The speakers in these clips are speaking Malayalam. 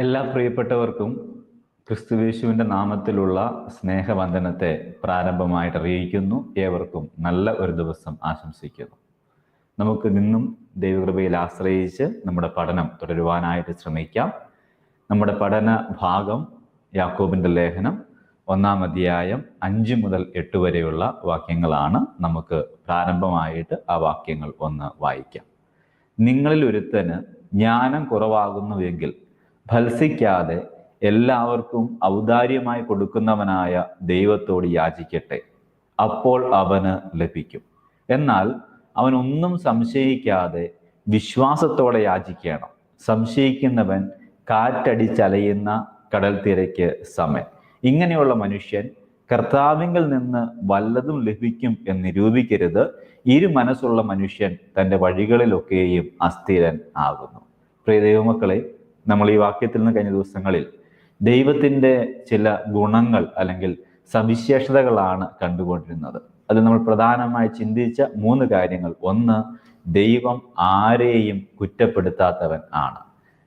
എല്ലാ പ്രിയപ്പെട്ടവർക്കും ക്രിസ്തുവേശുവിന്റെ നാമത്തിലുള്ള സ്നേഹവന്ദനത്തെ പ്രാരംഭമായിട്ട് അറിയിക്കുന്നു. ഏവർക്കും നല്ല ഒരു ദിവസം ആശംസിക്കുന്നു. നമുക്ക് നിന്നും ദൈവകൃപയിൽ ആശ്രയിച്ച് നമ്മുടെ പഠനം തുടരുവാനായിട്ട് ശ്രമിക്കാം. നമ്മുടെ പഠന ഭാഗം യാക്കോബിന്റെ ലേഖനം ഒന്നാം അധ്യായം അഞ്ച് മുതൽ എട്ട് വരെയുള്ള വാക്യങ്ങളാണ്. നമുക്ക് പ്രാരംഭമായിട്ട് ആ വാക്യങ്ങൾ ഒന്ന് വായിക്കാം. നിങ്ങളിൽ ഒരുത്തന് ജ്ഞാനം കുറവാകുന്നുവെങ്കിൽ ഭത്സിക്കാതെ എല്ലാവർക്കും ഔദാര്യമായി കൊടുക്കുന്നവനായ ദൈവത്തോട് യാചിക്കട്ടെ. അപ്പോൾ അവന് ലഭിക്കും. എന്നാൽ അവൻ ഒന്നും സംശയിക്കാതെ വിശ്വാസത്തോടെ യാചിക്കണം. സംശയിക്കുന്നവൻ കാറ്റടിച്ചലയുന്ന കടൽ തിരയ്ക്ക് സമൻ. ഇങ്ങനെയുള്ള മനുഷ്യൻ കർത്താവിങ്കിൽ നിന്ന് വല്ലതും ലഭിക്കും എന്ന് നിരൂപിക്കരുത്. ഇരു മനസ്സുള്ള മനുഷ്യൻ തന്റെ വഴികളിലൊക്കെയും അസ്ഥിരൻ ആകുന്നു. പ്രിയ ദൈവമക്കളെ നമ്മൾ ഈ വാക്യത്തിൽ നിന്ന് കഴിഞ്ഞ ദിവസങ്ങളിൽ ദൈവത്തിന്റെ ചില ഗുണങ്ങൾ അല്ലെങ്കിൽ സവിശേഷതകളാണ് കണ്ടുകൊണ്ടിരുന്നത്. അത് നമ്മൾ പ്രധാനമായി ചിന്തിച്ച മൂന്ന് കാര്യങ്ങൾ. ഒന്ന് ദൈവം ആരെയും കുറ്റപ്പെടുത്താത്തവൻ ആണ്.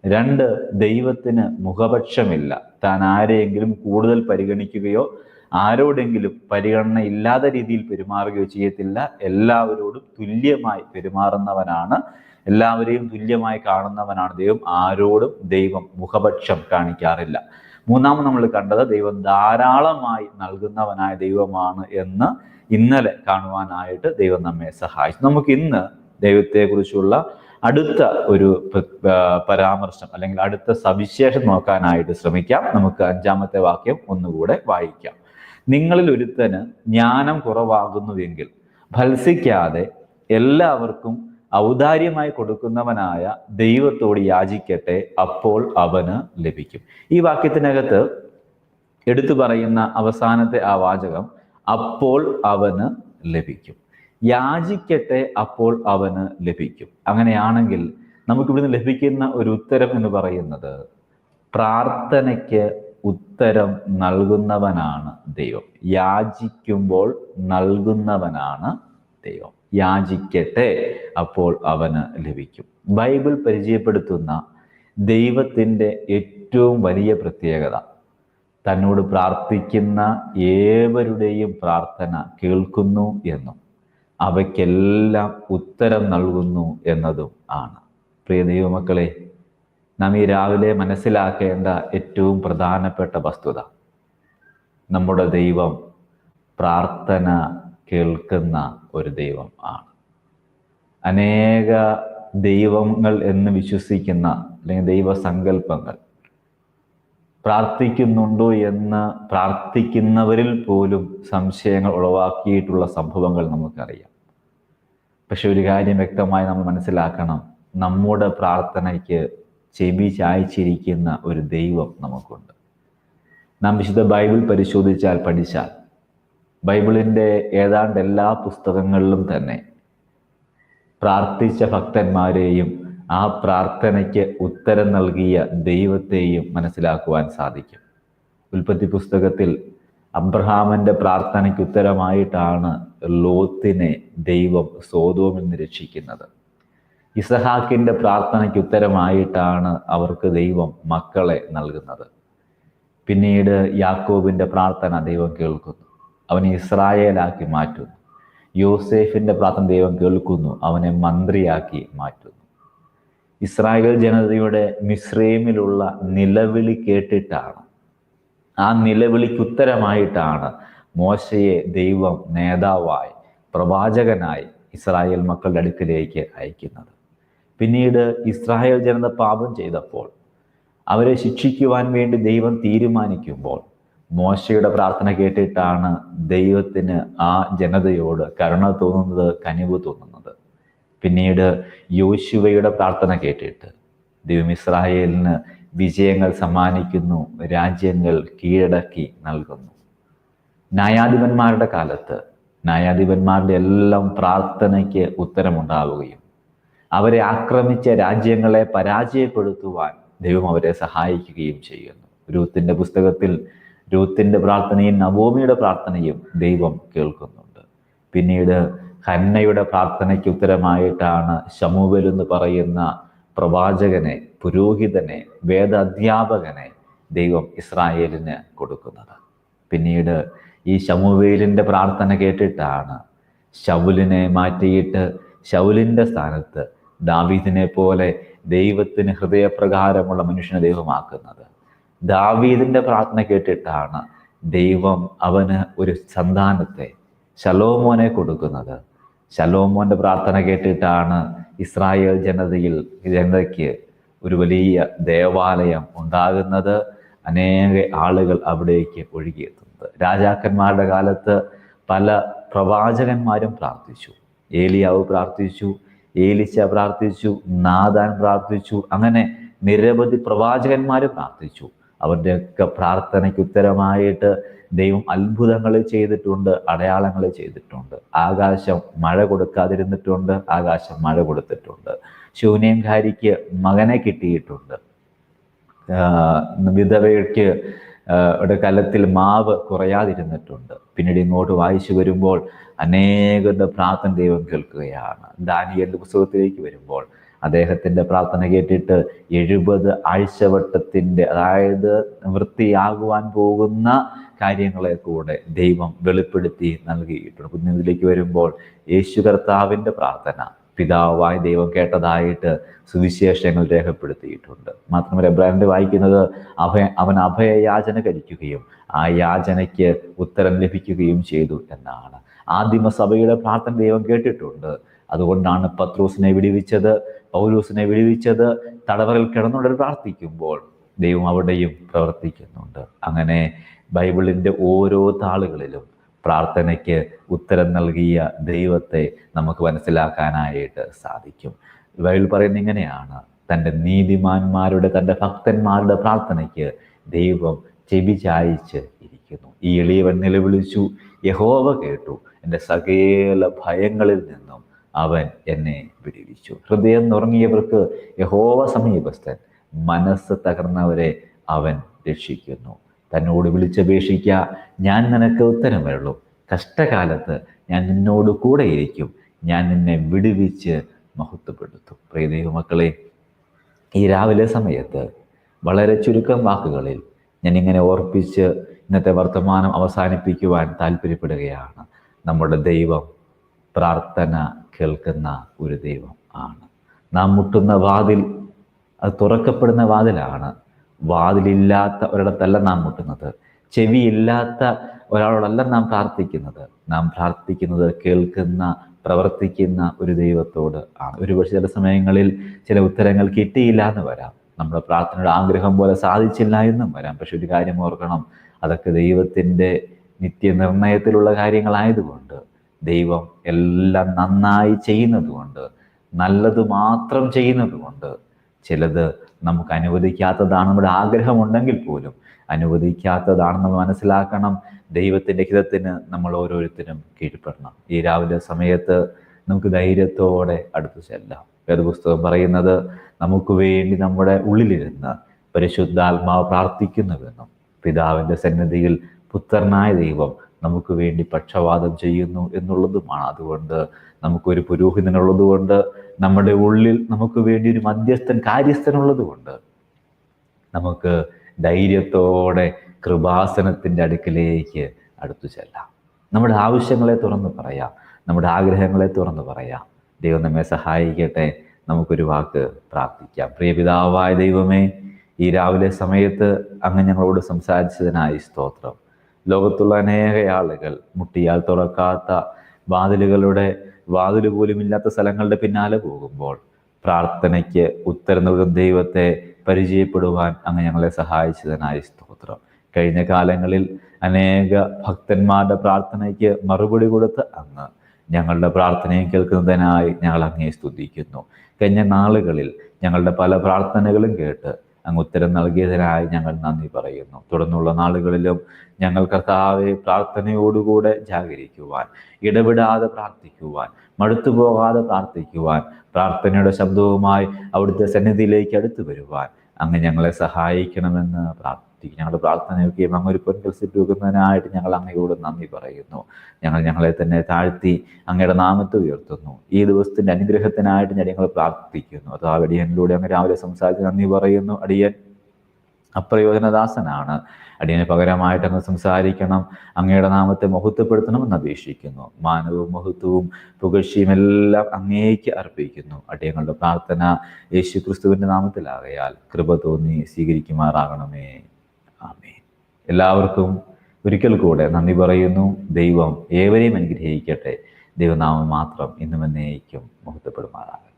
രണ്ട് ദൈവത്തിന് മുഖപക്ഷമില്ല. താൻ ആരെയെങ്കിലും കൂടുതൽ പരിഗണിക്കുകയോ ആരോടെങ്കിലും പരിഗണന ഇല്ലാത്ത രീതിയിൽ പെരുമാറുകയോ ചെയ്യത്തില്ല. എല്ലാവരോടും തുല്യമായി പെരുമാറുന്നവനാണ് എല്ലാവരെയും തുല്യമായി കാണുന്നവനാണ് ദൈവം. ആരോടും ദൈവം മുഖപക്ഷം കാണിക്കാറില്ല. മൂന്നാമത് നമ്മൾ കണ്ടത് ദൈവം ധാരാളമായി നൽകുന്നവനായ ദൈവമാണ് എന്ന് ഇന്നലെ കാണുവാനായിട്ട് ദൈവം നമ്മെ സഹായിച്ചു. നമുക്ക് ഇന്ന് ദൈവത്തെക്കുറിച്ചുള്ള അടുത്ത ഒരു പരാമർശം അല്ലെങ്കിൽ അടുത്ത സവിശേഷം നോക്കാനായിട്ട് ശ്രമിക്കാം. നമുക്ക് അഞ്ചാമത്തെ വാക്യം ഒന്നുകൂടെ വായിക്കാം. നിങ്ങളിൽ ഒരുത്തന് ജ്ഞാനം കുറവാകുന്നുവെങ്കിൽ ഭത്സിക്കാതെ എല്ലാവർക്കും ഔദാര്യമായി കൊടുക്കുന്നവനായ ദൈവത്തോട് യാചിക്കട്ടെ അപ്പോൾ അവന് ലഭിക്കും. ഈ വാക്യത്തിനകത്ത് എടുത്തു പറയുന്ന അവസാനത്തെ ആ വാചകം അപ്പോൾ അവന് ലഭിക്കും. യാചിക്കട്ടെ അപ്പോൾ അവന് ലഭിക്കും. അങ്ങനെയാണെങ്കിൽ നമുക്കിവിടുന്ന് ലഭിക്കുന്ന ഒരു ഉത്തരം എന്ന് പറയുന്നത് പ്രാർത്ഥനയ്ക്ക് ഉത്തരം നൽകുന്നവനാണ് ദൈവം. യാചിക്കുമ്പോൾ നൽകുന്നവനാണ് ദൈവം. യാചിക്കട്ടെ. അപ്പോൾ അവന് ലഭിക്കും. ബൈബിൾ പരിചയപ്പെടുത്തുന്ന ദൈവത്തിന്റെ ഏറ്റവും വലിയ പ്രത്യേകത തന്നോട് പ്രാർത്ഥിക്കുന്ന ഏവരുടെയും പ്രാർത്ഥന കേൾക്കുന്നു എന്നും അവയ്ക്കെല്ലാം ഉത്തരം നൽകുന്നു എന്നതും ആണ്. പ്രിയ ദൈവമക്കളെ നാം ഈ രാവിലെ മനസ്സിലാക്കേണ്ട ഏറ്റവും പ്രധാനപ്പെട്ട വസ്തുത നമ്മുടെ ദൈവം പ്രാർത്ഥന കേൾക്കുന്ന ഒരു ദൈവം ആണ്. അനേക ദൈവങ്ങൾ എന്ന് വിശ്വസിക്കുന്ന അല്ലെങ്കിൽ ദൈവസങ്കല്പങ്ങൾ പ്രാർത്ഥിക്കുന്നുണ്ടോ എന്ന് പ്രാർത്ഥിക്കുന്നവരിൽ പോലും സംശയങ്ങൾ ഉളവാക്കിയിട്ടുള്ള സംഭവങ്ങൾ നമുക്കറിയാം. പക്ഷെ ഒരു കാര്യം വ്യക്തമായി നമ്മൾ മനസ്സിലാക്കണം. നമ്മുടെ പ്രാർത്ഥനയ്ക്ക് ചെവി ചായച്ചിരിക്കുന്ന ഒരു ദൈവം നമുക്കുണ്ട്. നാം വിശുദ്ധ ബൈബിൾ പരിശോധിച്ചാൽ പഠിച്ചാൽ ബൈബിളിന്റെ ഏതാണ്ട് എല്ലാ പുസ്തകങ്ങളിലും തന്നെ പ്രാർത്ഥിച്ച ഭക്തന്മാരെയും ആ പ്രാർത്ഥനയ്ക്ക് ഉത്തരം നൽകിയ ദൈവത്തെയും മനസ്സിലാക്കുവാൻ സാധിക്കും. ഉൽപ്പത്തി പുസ്തകത്തിൽ അബ്രഹാമിന്റെ പ്രാർത്ഥനയ്ക്ക് ഉത്തരമായിട്ടാണ് ലോത്തിനെ ദൈവം സോതോമിൽ നിന്ന് രക്ഷിക്കുന്നത്. ഇസഹാക്കിന്റെ പ്രാർത്ഥനയ്ക്ക് ഉത്തരമായിട്ടാണ് അവർക്ക് ദൈവം മക്കളെ നൽകുന്നത്. പിന്നീട് യാക്കോബിന്റെ പ്രാർത്ഥന ദൈവം കേൾക്കുന്നു. അവനെ ഇസ്രായേലാക്കി മാറ്റുന്നു. യോസേഫിന്റെ പ്രാർത്ഥന ദൈവം കേൾക്കുന്നു. അവനെ മന്ത്രിയാക്കി മാറ്റുന്നു. ഇസ്രായേൽ ജനതയുടെ മിശ്രൈമിലുള്ള നിലവിളി കേട്ടിട്ടാണ്. ആ നിലവിളിക്ക് ഉത്തരമായിട്ടാണ് മോശയെ ദൈവം നേതാവായി പ്രവാചകനായി ഇസ്രായേൽ മക്കളുടെ അടുക്കിലേക്ക് അയക്കുന്നത്. പിന്നീട് ഇസ്രായേൽ ജനത പാപം ചെയ്തപ്പോൾ അവരെ ശിക്ഷിക്കുവാൻ വേണ്ടി ദൈവം തീരുമാനിക്കുമ്പോൾ മോശയുടെ പ്രാർത്ഥന കേട്ടിട്ടാണ് ദൈവത്തിന് ആ ജനതയോട് കരുണ തോന്നുന്നത് കനിവ് തോന്നുന്നത്. പിന്നീട് യോശുവയുടെ പ്രാർത്ഥന കേട്ടിട്ട് ദൈവം ഇസ്രായേലിന് വിജയങ്ങൾ സമ്മാനിക്കുന്നു രാജ്യങ്ങൾ കീഴടക്കി നൽകുന്നു. ന്യായാധിപന്മാരുടെ കാലത്ത് ന്യായാധിപന്മാരുടെ എല്ലാം പ്രാർത്ഥനയ്ക്ക് ഉത്തരമുണ്ടാവുകയും അവരെ ആക്രമിച്ച രാജ്യങ്ങളെ പരാജയപ്പെടുത്തുവാൻ ദൈവം അവരെ സഹായിക്കുകയും ചെയ്യുന്നു. രൂത്തിന്റെ പുസ്തകത്തിൽ രൂത്തിന്റെ പ്രാർത്ഥനയും നവോമിയുടെ പ്രാർത്ഥനയും ദൈവം കേൾക്കുന്നുണ്ട്. പിന്നീട് ഹന്നയുടെ പ്രാർത്ഥനയ്ക്ക് ഉത്തരമായിട്ടാണ് ശമുവൽ എന്ന് പറയുന്ന പ്രവാചകനെ പുരോഹിതനെ വേദ അധ്യാപകനെ ദൈവം ഇസ്രായേലിന് കൊടുക്കുന്നത്. പിന്നീട് ഈ ശമുവേലിന്റെ പ്രാർത്ഥന കേട്ടിട്ടാണ് ശൗലിനെ മാറ്റിയിട്ട് ശൗലിന്റെ സ്ഥാനത്ത് ദാവീദിനെ പോലെ ദൈവത്തിന് ഹൃദയപ്രകാരമുള്ള മനുഷ്യനെ ദൈവമാക്കുന്നത്. ദാവീദിന്റെ പ്രാർത്ഥന കേട്ടിട്ടാണ് ദൈവം അവന് ഒരു സന്താനത്തെ ശലോമോനെ കൊടുക്കുന്നത്. ശലോമോന്റെ പ്രാർത്ഥന കേട്ടിട്ടാണ് ഇസ്രായേൽ ജനതയിൽ ജനതയ്ക്ക് ഒരു വലിയ ദേവാലയം ഉണ്ടാകുന്നത്. അനേക ആളുകൾ അവിടേക്ക് ഒഴുകിയെത്തുന്നത്. രാജാക്കന്മാരുടെ കാലത്ത് പല പ്രവാചകന്മാരും പ്രാർത്ഥിച്ചു. ഏലിയാവ് പ്രാർത്ഥിച്ചു ഏലിച്ച പ്രാർത്ഥിച്ചു നാദാൻ പ്രാർത്ഥിച്ചു അങ്ങനെ നിരവധി പ്രവാചകന്മാർ പ്രാർത്ഥിച്ചു. അവരുടെയൊക്കെ പ്രാർത്ഥനയ്ക്ക് ഉത്തരമായിട്ട് ദൈവം അത്ഭുതങ്ങൾ ചെയ്തിട്ടുണ്ട് അടയാളങ്ങൾ ചെയ്തിട്ടുണ്ട്. ആകാശം മഴ കൊടുക്കാതിരുന്നിട്ടുണ്ട് ആകാശം മഴ കൊടുത്തിട്ടുണ്ട്. ശൂന്യംകാരിക്ക് മകനെ കിട്ടിയിട്ടുണ്ട്. വിധവയ്ക്ക് ഇവിടെ കലത്തിൽ മാവ് കുറയാതിരുന്നിട്ടുണ്ട്. പിന്നീട് ഇങ്ങോട്ട് വായിച്ചു വരുമ്പോൾ അനേകരുടെ പ്രാർത്ഥന ദൈവം കേൾക്കുകയാണ്. ദാനിയലിന്റെ പുസ്തകത്തിലേക്ക് വരുമ്പോൾ അദ്ദേഹത്തിന്റെ പ്രാർത്ഥന കേട്ടിട്ട് എഴുപത് ആഴ്ചവട്ടത്തിന്റെ അതായത് വൃത്തിയാകുവാൻ പോകുന്ന കാര്യങ്ങളെ കൂടെ ദൈവം വെളിപ്പെടുത്തി നൽകിയിട്ടുണ്ട്. കുഞ്ഞിലേക്ക് വരുമ്പോൾ യേശു കർത്താവിന്റെ പ്രാർത്ഥന പിതാവായി ദൈവം കേട്ടതായിട്ട് സുവിശേഷങ്ങൾ രേഖപ്പെടുത്തിയിട്ടുണ്ട്. മാത്രമല്ല എബ്രാഹിമിന്റെ വായിക്കുന്നത് അഭയ അവൻ അഭയയാചന കഴിക്കുകയും ആ യാചനയ്ക്ക് ഉത്തരം ലഭിക്കുകയും ചെയ്തു എന്നാണ്. ആദിമസഭയുടെ പ്രാർത്ഥന ദൈവം കേട്ടിട്ടുണ്ട്. അതുകൊണ്ടാണ് പത്രൂസിനെ വിടിവിച്ചത് പൗലൂസിനെ വിടിവിച്ചത്. തടവറിൽ കിടന്നുകൊണ്ട് പ്രാർത്ഥിക്കുമ്പോൾ ദൈവം അവിടെയും പ്രവർത്തിക്കുന്നുണ്ട്. അങ്ങനെ ബൈബിളിന്റെ ഓരോ താളുകളിലും പ്രാർത്ഥനയ്ക്ക് ഉത്തരം നൽകിയ ദൈവത്തെ നമുക്ക് മനസ്സിലാക്കാനായിട്ട് സാധിക്കും. ബൈബിൾ പറയുന്ന ഇങ്ങനെയാണ്. തന്റെ നീതിമാന്മാരുടെ തന്റെ ഭക്തന്മാരുടെ പ്രാർത്ഥനയ്ക്ക് ദൈവം ചെവി ചായച്ച് ഇരിക്കുന്നു. ഈ എളിയവൻ നിലവിളിച്ചു. യഹോവ കേട്ടു. എന്റെ സകേല ഭയങ്ങളിൽ നിന്നും അവൻ എന്നെ വിടുവിച്ചു. ഹൃദയം നുറങ്ങിയവർക്ക് യഹോവ സമീപസ്ഥൻ മനസ്സ് തകർന്നവരെ അവൻ രക്ഷിക്കുന്നു. തന്നോട് വിളിച്ചപേക്ഷിക്കുക ഞാൻ നിനക്ക് ഉത്തരം വരുള്ളൂ കഷ്ടകാലത്ത് ഞാൻ നിന്നോട് കൂടെയിരിക്കും ഞാൻ നിന്നെ വിടുവിച്ച് മഹത്വപ്പെടുത്തും. പ്രിയ ദൈവമക്കളെ ഈ രാവിലെ സമയത്ത് വളരെ ചുരുക്കം വാക്കുകളിൽ ഞാൻ ഇങ്ങനെ ഓർപ്പിച്ച് ഇന്നത്തെ വർത്തമാനം അവസാനിപ്പിക്കുവാൻ താല്പര്യപ്പെടുകയാണ്. നമ്മുടെ ദൈവം പ്രാർത്ഥന കേൾക്കുന്ന ഒരു ദൈവം ആണ്. നാം മുട്ടുന്ന വാതിൽ അത് തുറക്കപ്പെടുന്ന വാതിലാണ്. വാതിലില്ലാത്ത ഒരിടത്തല്ല നാം മുട്ടുന്നത്. ചെവിയില്ലാത്ത ഒരാളോടല്ല നാം പ്രാർത്ഥിക്കുന്നത്. നാം പ്രാർത്ഥിക്കുന്നത് കേൾക്കുന്ന പ്രവർത്തിക്കുന്ന ഒരു ദൈവത്തോട് ആണ്. ഒരുപക്ഷെ ചില സമയങ്ങളിൽ ചില ഉത്തരങ്ങൾ കിട്ടിയില്ല എന്ന് വരാം. നമ്മുടെ പ്രാർത്ഥനയുടെ ആഗ്രഹം പോലെ സാധിച്ചില്ല എന്നും വരാം. പക്ഷെ ഒരു കാര്യം ഓർക്കണം അതൊക്കെ ദൈവത്തിന്റെ നിത്യനിർണയത്തിലുള്ള കാര്യങ്ങളായതുകൊണ്ട് ദൈവം എല്ലാം നന്നായി ചെയ്യുന്നതുകൊണ്ട് നല്ലത് മാത്രം ചെയ്യുന്നതുകൊണ്ട് ചിലത് നമുക്ക് അനുവദിക്കാത്തതാണ് നമ്മുടെ ആഗ്രഹമുണ്ടെങ്കിൽ പോലും. അനുവദിക്കാത്തതാണെന്ന് മനസ്സിലാക്കണം. ദൈവത്തിന്റെ ഹിതത്തിന് നമ്മൾ ഓരോരുത്തരും കീഴ്പ്പെടണം. ഈ രാവിലെ സമയത്ത് നമുക്ക് ധൈര്യത്തോടെ അടുത്ത് ചെല്ലാം. വേദപുസ്തകം പറയുന്നത് നമുക്ക് വേണ്ടി നമ്മുടെ ഉള്ളിലിരുന്ന് പരിശുദ്ധാത്മാവ് പ്രാർത്ഥിക്കുന്നുവെന്നും പിതാവിന്റെ സന്നിധിയിൽ പുത്രനായ ദൈവം നമുക്ക് വേണ്ടി പക്ഷവാദം ചെയ്യുന്നു എന്നുള്ളതുമാണ്. അതുകൊണ്ട് നമുക്കൊരു പുരോഹിതനുള്ളത് കൊണ്ട് നമ്മുടെ ഉള്ളിൽ നമുക്ക് വേണ്ടി ഒരു മധ്യസ്ഥൻ കാര്യസ്ഥനുള്ളത് കൊണ്ട് നമുക്ക് ധൈര്യത്തോടെ കൃപാസനത്തിന്റെ അടുക്കിലേക്ക് അടുത്തു ചെല്ലാം. നമ്മുടെ ആവശ്യങ്ങളെ തുറന്ന് പറയാം. നമ്മുടെ ആഗ്രഹങ്ങളെ തുറന്ന് പറയാം. ദൈവം നമ്മെ സഹായിക്കട്ടെ. നമുക്കൊരു വാക്ക് പ്രാർത്ഥിക്കാം. പ്രിയപിതാവായ ദൈവമേ ഈ രാവിലെ സമയത്ത് അങ്ങ് ഞങ്ങളോട് സംസാരിച്ചതിനായി സ്തോത്രം. ലോകത്തുള്ള അനേക ആളുകൾ മുട്ടിയാൽ തുറക്കാത്ത വാതിലുകളുടെ വാതിൽ പോലും ഇല്ലാത്ത സ്ഥലങ്ങളുടെ പിന്നാലെ പോകുമ്പോൾ പ്രാർത്ഥനയ്ക്ക് ഉത്തരം നൽകുന്ന ദൈവത്തെ പരിചയപ്പെടുവാൻ അങ്ങ് ഞങ്ങളെ സഹായിച്ചതിനായി സ്തോത്രം. കഴിഞ്ഞ കാലങ്ങളിൽ അനേക ഭക്തന്മാരുടെ പ്രാർത്ഥനയ്ക്ക് മറുപടി കൊടുത്ത് അങ്ങ് ഞങ്ങളുടെ പ്രാർത്ഥനയും കേൾക്കുന്നതിനായി ഞങ്ങൾ അങ്ങേ സ്തുതിക്കുന്നു. കഴിഞ്ഞ നാളുകളിൽ ഞങ്ങളുടെ പല പ്രാർത്ഥനകളും കേട്ട് അങ്ങ് ഉത്തരം നൽകിയതിനായി ഞങ്ങൾ നന്ദി പറയുന്നു. തുടർന്നുള്ള നാളുകളിലും ഞങ്ങൾ കർത്താവെ പ്രാർത്ഥനയോടുകൂടെ ജാഗരിക്കുവാൻ ഇടപെടാതെ പ്രാർത്ഥിക്കുവാൻ മടുത്തു പോകാതെ പ്രാർത്ഥിക്കുവാൻ പ്രാർത്ഥനയുടെ ശബ്ദവുമായി അവിടുത്തെ സന്നിധിയിലേക്ക് അടുത്തു വരുവാൻ അങ്ങ് ഞങ്ങളെ സഹായിക്കണമെന്ന് പ്രാർത്ഥിക്കും ഞങ്ങളുടെ പ്രാർത്ഥനയൊക്കെയും അങ്ങ് ഒരു പൊൻകൽസിട്ട് വെക്കുന്നതിനായിട്ട് ഞങ്ങൾ അങ്ങയോട് നന്ദി പറയുന്നു. ഞങ്ങൾ ഞങ്ങളെ തന്നെ താഴ്ത്തി അങ്ങയുടെ നാമത്തെ ഉയർത്തുന്നു. ഈ ദിവസത്തിന്റെ അനുഗ്രഹത്തിനായിട്ട് ഞാൻ ഞങ്ങൾ പ്രാർത്ഥിക്കുന്നു. അത് ആ അടിയനിലൂടെ അങ്ങ് രാവിലെ സംസാരിച്ച് നന്ദി പറയുന്നു. അടിയൻ അപ്രയോജനദാസനാണ് അടിയന് പകരമായിട്ട് അങ്ങ് സംസാരിക്കണം. അങ്ങയുടെ നാമത്തെ മഹത്വപ്പെടുത്തണമെന്ന് അപേക്ഷിക്കുന്നു. മാനവും മഹത്വവും പുകഴ്ചയും എല്ലാം അങ്ങേക്ക് അർപ്പിക്കുന്നു. അടിയങ്ങളുടെ പ്രാർത്ഥന യേശു ക്രിസ്തുവിന്റെ നാമത്തിലാകയാൽ കൃപ തോന്നി സ്വീകരിക്കുമാറാകണമേ. ആമേ എല്ലാവർക്കും ഒരിക്കൽ കൂടെ നന്ദി പറയുന്നു. ദൈവം ഏവരെയും അനുഗ്രഹിക്കട്ടെ. ദൈവനാമം മാത്രം ഇന്നും എന്നേക്കും മഹത്വപ്പെടുമാറാകട്ടെ.